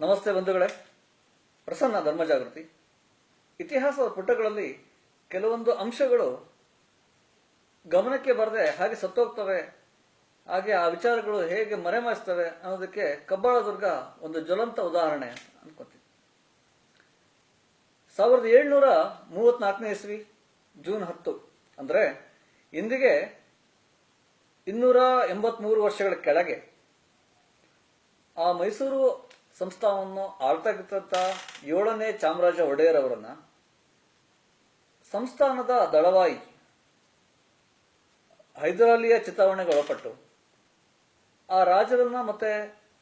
ನಮಸ್ತೆ ಬಂಧುಗಳೇ. ಪ್ರಸನ್ನ ಧರ್ಮ ಜಾಗೃತಿ ಇತಿಹಾಸದ ಪುಟಗಳಲ್ಲಿ ಕೆಲವೊಂದು ಅಂಶಗಳು ಗಮನಕ್ಕೆ ಬರದೆ ಹಾಗೆ ಸತ್ತೋಗ್ತವೆ. ಹಾಗೆ ಆ ವಿಚಾರಗಳು ಹೇಗೆ ಮರೆಮಾಚ್ತವೆ ಅನ್ನೋದಕ್ಕೆ ಕಬ್ಬಾಳ ದುರ್ಗ ಒಂದು ಜ್ವಲಂತ ಉದಾಹರಣೆ ಅನ್ಕೋತೀವಿ ಸಾವಿರದ ಏಳ್ನೂರ ಮೂವತ್ನಾಲ್ಕನೇ ಇಸ್ವಿ, ಜೂನ್ ಹತ್ತು, ಅಂದರೆ ಇಂದಿಗೆ ಇನ್ನೂರ ಎಂಬತ್ಮೂರು ವರ್ಷಗಳ ಕೆಳಗೆ ಆ ಮೈಸೂರು ಸಂಸ್ಥಾನವನ್ನು ಆಳ್ತಕ್ಕಂಥ ಏಳನೇ ಚಾಮರಾಜ ಒಡೆಯರ್ ಅವರನ್ನ ಸಂಸ್ಥಾನದ ದಳವಾಯಿ ಹೈದರಾಲಿಯ ಚಿತಾವಣೆಗೆ ಒಳಪಟ್ಟು ಆ ರಾಜರನ್ನ ಮತ್ತೆ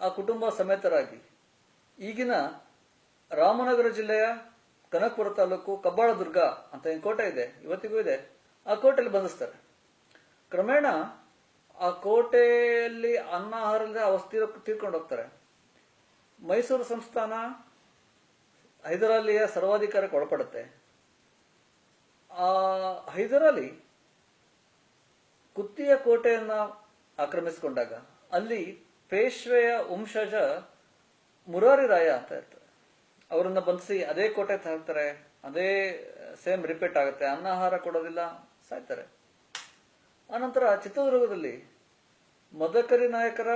ಆ ಕುಟುಂಬ ಸಮೇತರಾಗಿ ಈಗಿನ ರಾಮನಗರ ಜಿಲ್ಲೆಯ ಕನಕಪುರ ತಾಲೂಕು ಕಬ್ಬಾಳ ದುರ್ಗ ಅಂತ ಏನು ಕೋಟೆ ಇದೆ, ಇವತ್ತಿಗೂ ಇದೆ. ಆ ಕೋಟೆಯಲ್ಲಿ ಬಂಧಿಸ್ತಾರೆ. ಕ್ರಮೇಣ ಆ ಕೋಟೆಯಲ್ಲಿ ಅನ್ನಾಹಾರದ ಅವಸ್ಥೆ ತೀರ್ಕೊಂಡು ಹೋಗ್ತಾರೆ ಮೈಸೂರು ಸಂಸ್ಥಾನ ಹೈದರಾಲಿಯ ಸರ್ವಾಧಿಕಾರಕ್ಕೆ ಒಳಪಡುತ್ತೆ. ಆ ಹೈದರಾಲಿ ಕುತ್ತಿಯ ಕೋಟೆಯನ್ನು ಆಕ್ರಮಿಸಿಕೊಂಡಾಗ ಅಲ್ಲಿ ಪೇಶ್ವೆಯ ವಂಶಜ ಮುರಾರಿ ರಾಯ ಅಂತ ಇರ್ತಾರೆ. ಅವರನ್ನ ಬಂಧಿಸಿ ಅದೇ ಕೋಟೆ ತರ್ತಾರೆ, ಅದೇ ಸೇಮ್ ರಿಪೀಟ್ ಆಗುತ್ತೆ ಅನ್ನಾಹಾರ ಕೊಡೋದಿಲ್ಲ ಸಾಯ್ತಾರೆ. ಆನಂತರ ಚಿತ್ರದುರ್ಗದಲ್ಲಿ ಮದಕರಿ ನಾಯಕರ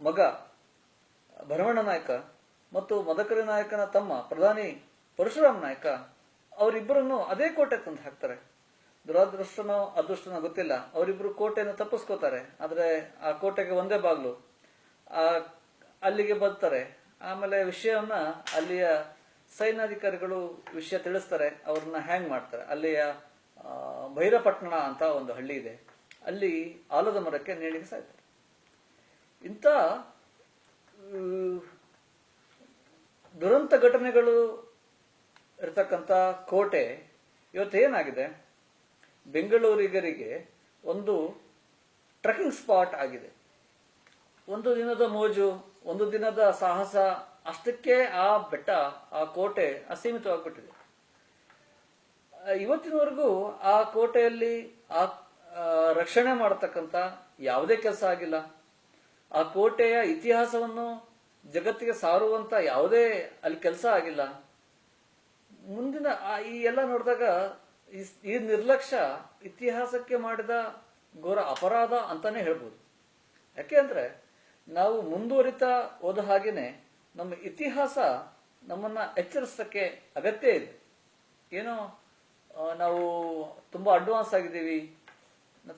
ಮಗ ಭರಮಣ್ಣ ನಾಯಕ ಮತ್ತು ಮದಕರಿ ನಾಯಕನ ತಮ್ಮ ಪ್ರಧಾನಿ ಪರಶುರಾಮ ನಾಯಕ, ಅವರಿಬ್ಬರನ್ನು ಅದೇ ಕೋಟೆ ತಂದು ಹಾಕ್ತಾರೆ. ದುರಾದೃಷ್ಟನೋ ಅದೃಷ್ಟನೋ ಗೊತ್ತಿಲ್ಲ. ಅವರಿಬ್ಬರು ಕೋಟೆಯನ್ನು ತಪ್ಪಿಸ್ಕೋತಾರೆ. ಆದರೆ ಆ ಕೋಟೆಗೆ ಒಂದೇ ಬಾಗ್ಲು. ಆ, ಅಲ್ಲಿಗೆ ಬರ್ತಾರೆ. ಆಮೇಲೆ ವಿಷಯವನ್ನ ಅಲ್ಲಿಯ ಸೈನ್ಯಾಧಿಕಾರಿಗಳು ವಿಷಯ ತಿಳಿಸ್ತಾರೆ. ಅವ್ರನ್ನ ಹ್ಯಾಂಗ್ ಮಾಡ್ತಾರೆ. ಅಲ್ಲಿಯ ಭೈರಪಟ್ಟಣ ಅಂತ ಒಂದು ಹಳ್ಳಿ ಇದೆ. ಅಲ್ಲಿ ಆಲದ ಮರಕ್ಕೆ ನೇಣಿಗೆ ಸಾಯ್ತಾರೆ. ಇಂಥ ದುರಂತ ಘಟನೆಗಳು ಇರತಕ್ಕಂಥ ಕೋಟೆ ಇವತ್ತು ಏನಾಗಿದೆ? ಬೆಂಗಳೂರಿಗರಿಗೆ ಒಂದು ಟ್ರಕ್ಕಿಂಗ್ ಸ್ಪಾಟ್ ಆಗಿದೆ. ಒಂದು ದಿನದ ಮೋಜು ಒಂದು ದಿನದ ಸಾಹಸ ಅಷ್ಟಕ್ಕೆ ಆ ಬೆಟ್ಟ ಆ ಕೋಟೆ ಅಸೀಮಿತವಾಗ್ಬಿಟ್ಟಿದೆ. ಇವತ್ತಿನವರೆಗೂ ಆ ಕೋಟೆಯಲ್ಲಿ ಆ, ರಕ್ಷಣೆ ಮಾಡತಕ್ಕಂಥ ಯಾವುದೇ ಕೆಲಸ ಆಗಿಲ್ಲ. ಆ ಕೋಟೆಯ ಇತಿಹಾಸವನ್ನು ಜಗತ್ತಿಗೆ ಸಾರುವಂತ ಯಾವುದೇ ಅಲ್ಲಿ ಕೆಲಸ ಆಗಿಲ್ಲ. ಮುಂದಿನ ಈ ಎಲ್ಲ ನೋಡಿದಾಗ ಈ- ನಿರ್ಲಕ್ಷ್ಯ ಇತಿಹಾಸಕ್ಕೆ ಮಾಡಿದ ಘೋರ ಅಪರಾಧ ಅಂತಾನೆ ಹೇಳ್ಬೋದು. ಯಾಕೆ ಅಂದ್ರೆ ನಾವು ಮುಂದುವರಿತಾ ಹೋದ ಹಾಗೇನೆ ನಮ್ಮ ಇತಿಹಾಸ ನಮ್ಮನ್ನ ಎಚ್ಚರಿಸಕ್ಕೆ ಅಗತ್ಯ ಇದೆ. ಏನೋ ನಾವು ತುಂಬಾ ಅಡ್ವಾನ್ಸ್ ಆಗಿದ್ದೀವಿ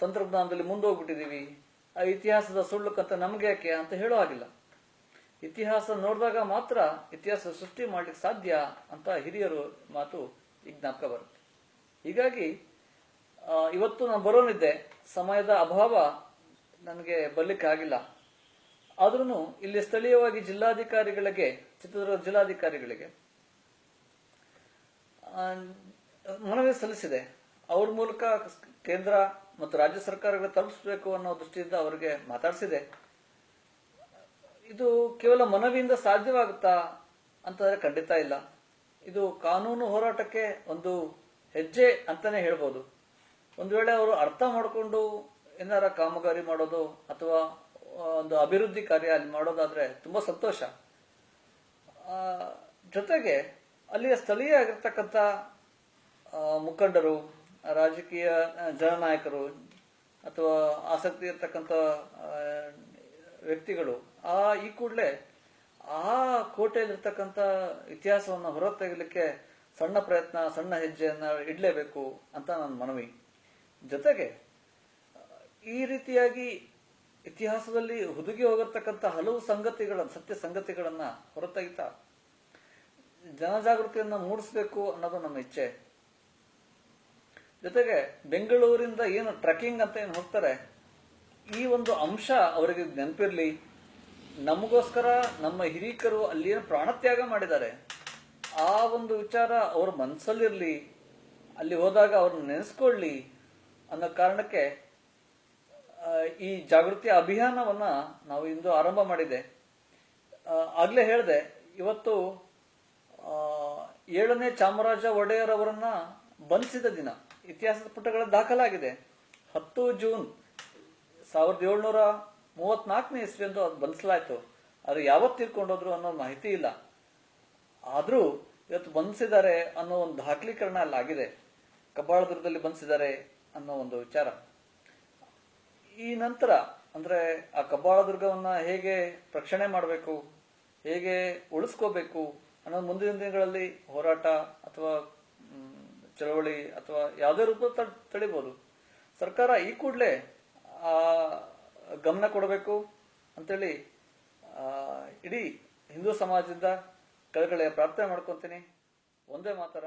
ತಂತ್ರಜ್ಞಾನದಲ್ಲಿ ಮುಂದೋಗ್ಬಿಟ್ಟಿದೀವಿ ಇತಿಹಾಸದ ಕಥೆ ನಮ್ಗೆ ಯಾಕೆ ಅಂತ ಹೇಳೋ ಹಾಗಿಲ್ಲ. ಇತಿಹಾಸ ನೋಡಿದಾಗ ಮಾತ್ರ ಇತಿಹಾಸ ಸೃಷ್ಟಿ ಮಾಡ್ಲಿಕ್ಕೆ ಸಾಧ್ಯ ಅಂತ ಹಿರಿಯರು ಮಾತು ಈ ಜ್ಞಾಪಕ ಬರುತ್ತೆ. ಹೀಗಾಗಿ ಇವತ್ತು ನಾನು ಬರೋನಿದ್ದೆ ಸಮಯದ ಅಭಾವ ನನಗೆ ಬರ್ಲಿಕ್ಕೆ ಆಗಿಲ್ಲ. ಆದ್ರೂ ಇಲ್ಲಿ ಸ್ಥಳೀಯವಾಗಿ ಜಿಲ್ಲಾಧಿಕಾರಿಗಳಿಗೆ, ಚಿತ್ರದುರ್ಗ ಜಿಲ್ಲಾಧಿಕಾರಿಗಳಿಗೆ ಮನವಿ ಸಲ್ಲಿಸಿದೆ. ಅವ್ರ ಮೂಲಕ ಕೇಂದ್ರ ಮತ್ತು ರಾಜ್ಯ ಸರ್ಕಾರಗಳ ತಲುಪಿಸಬೇಕು ಅನ್ನೋ ದೃಷ್ಟಿಯಿಂದ ಅವರಿಗೆ ಮಾತಾಡಿಸಿದೆ. ಇದು ಕೇವಲ ಮನವಿಯಿಂದ ಸಾಧ್ಯವಾಗುತ್ತಾ ಅಂತಂದ್ರೆ ಖಂಡಿತ ಇಲ್ಲ. ಇದು ಕಾನೂನು ಹೋರಾಟಕ್ಕೆ ಒಂದು ಹೆಜ್ಜೆ ಅಂತಾನೆ ಹೇಳ್ಬೋದು. ಒಂದು ವೇಳೆ ಅವರು ಅರ್ಥ ಮಾಡಿಕೊಂಡು ಏನಾರ ಕಾಮಗಾರಿ ಮಾಡೋದು ಅಥವಾ ಒಂದು ಅಭಿವೃದ್ಧಿ ಕಾರ್ಯ ಅಲ್ಲಿ ಮಾಡೋದಾದ್ರೆ ತುಂಬಾ ಸಂತೋಷ. ಜೊತೆಗೆ ಅಲ್ಲಿಯ ಸ್ಥಳೀಯ ಆಗಿರ್ತಕ್ಕಂಥ ಮುಖಂಡರು ರಾಜಕೀಯ ಜನನಾಯಕರು ಅಥವಾ ಆಸಕ್ತಿ ಇರ್ತಕ್ಕಂಥ ವ್ಯಕ್ತಿಗಳು, ಆ, ಈ ಕೂಡಲೇ ಆ ಕೋಟೆಯಲ್ಲಿರ್ತಕ್ಕಂಥ ಇತಿಹಾಸವನ್ನು ಹೊರತೆಗಲಿಕ್ಕೆ ಸಣ್ಣ ಪ್ರಯತ್ನ, ಸಣ್ಣ ಹೆಜ್ಜೆಯನ್ನು ಇಡಲೇಬೇಕು ಅಂತ ನನ್ನ ಮನವಿ. ಜೊತೆಗೆ, ಈ ರೀತಿಯಾಗಿ ಇತಿಹಾಸದಲ್ಲಿ ಹುದುಗಿ ಹೋಗಿರ್ತಕ್ಕಂಥ ಹಲವು ಸಂಗತಿಗಳ, ಸತ್ಯ ಸಂಗತಿಗಳನ್ನು ಹೊರತೆಗಿತಾ ಜನಜಾಗೃತಿಯನ್ನು ಮೂಡಿಸಬೇಕು ಅನ್ನೋದು ನಮ್ಮ ಇಚ್ಛೆ. ಜೊತೆಗೆ ಬೆಂಗಳೂರಿಂದ ಏನು ಟ್ರೆಕ್ಕಿಂಗ್ ಅಂತ ಏನು ಹೋಗ್ತಾರೆ, ಈ ಒಂದು ಅಂಶ ಅವರಿಗೆ ನೆನಪಿರಲಿ. ನಮಗೋಸ್ಕರ ನಮ್ಮ ಹಿರೀಕರು ಅಲ್ಲಿ ಏನು ಪ್ರಾಣತ್ಯಾಗ ಮಾಡಿದ್ದಾರೆ. ಆ ಒಂದು ವಿಚಾರ ಅವ್ರ ಮನಸ್ಸಲ್ಲಿರಲಿ ಅಲ್ಲಿ ಹೋದಾಗ ಅವ್ರನ್ನ ನೆನೆಸ್ಕೊಳ್ಳಿ ಅನ್ನೋ ಕಾರಣಕ್ಕೆ ಈ ಜಾಗೃತಿ ಅಭಿಯಾನವನ್ನ ನಾವು ಇಂದು ಆರಂಭ ಮಾಡಿದೆ. ಆಗಲೇ ಹೇಳಿದೆ, ಇವತ್ತು ಏಳನೇ ಚಾಮರಾಜ ಒಡೆಯರ್ ಅವರನ್ನ ಬಂಧಿಸಿದ ದಿನ. ಇತಿಹಾಸದ ಪುಟಗಳ ದಾಖಲಾಗಿದೆ. ಹತ್ತು ಜೂನ್ ಸಾವಿರದ ಏಳ್ನೂರ ಮೂವತ್ನಾಲ್ಕನೇ ಇಸ್ವಿಯಂದು ಅದು ಬಂಧಿಸಲಾಯ್ತು ಅದು ಯಾವತ್ತು ತೀರ್ಕೊಂಡೋದ್ರು ಅನ್ನೋ ಮಾಹಿತಿ ಇಲ್ಲ. ಆದರೂ ಇವತ್ತು ಬಂಧಿಸಿದ್ದಾರೆ ಅನ್ನೋ ಒಂದು ದಾಖಲೀಕರಣ ಅಲ್ಲಿ ಆಗಿದೆ. ಕಬ್ಬಾಳದುರ್ಗದಲ್ಲಿ ಬಂಧಿಸಿದ್ದಾರೆ ಅನ್ನೋ ಒಂದು ವಿಚಾರ. ಈ ನಂತರ ಅಂದ್ರೆ ಆ ಕಬ್ಬಾಳದುರ್ಗವನ್ನ ಹೇಗೆ ರಕ್ಷಣೆ ಮಾಡಬೇಕು, ಹೇಗೆ ಉಳಿಸ್ಕೋಬೇಕು ಅನ್ನೋ ಮುಂದಿನ ದಿನಗಳಲ್ಲಿ ಹೋರಾಟ ಅಥವಾ ಚಳವಳಿ ಅಥವಾ ಯಾವುದೇ ರೂಪ ತಳಿಬೋದು. ಸರ್ಕಾರ ಈ ಕೂಡಲೇ ಗಮನ ಕೊಡಬೇಕು ಅಂತೇಳಿ ಇಡೀ ಹಿಂದೂ ಸಮಾಜದಿಂದ ಕಳಕಳಿಯ ಪ್ರಾರ್ಥನೆ ಮಾಡ್ಕೊತೀನಿ. ಒಂದೇ ಮಾತರ.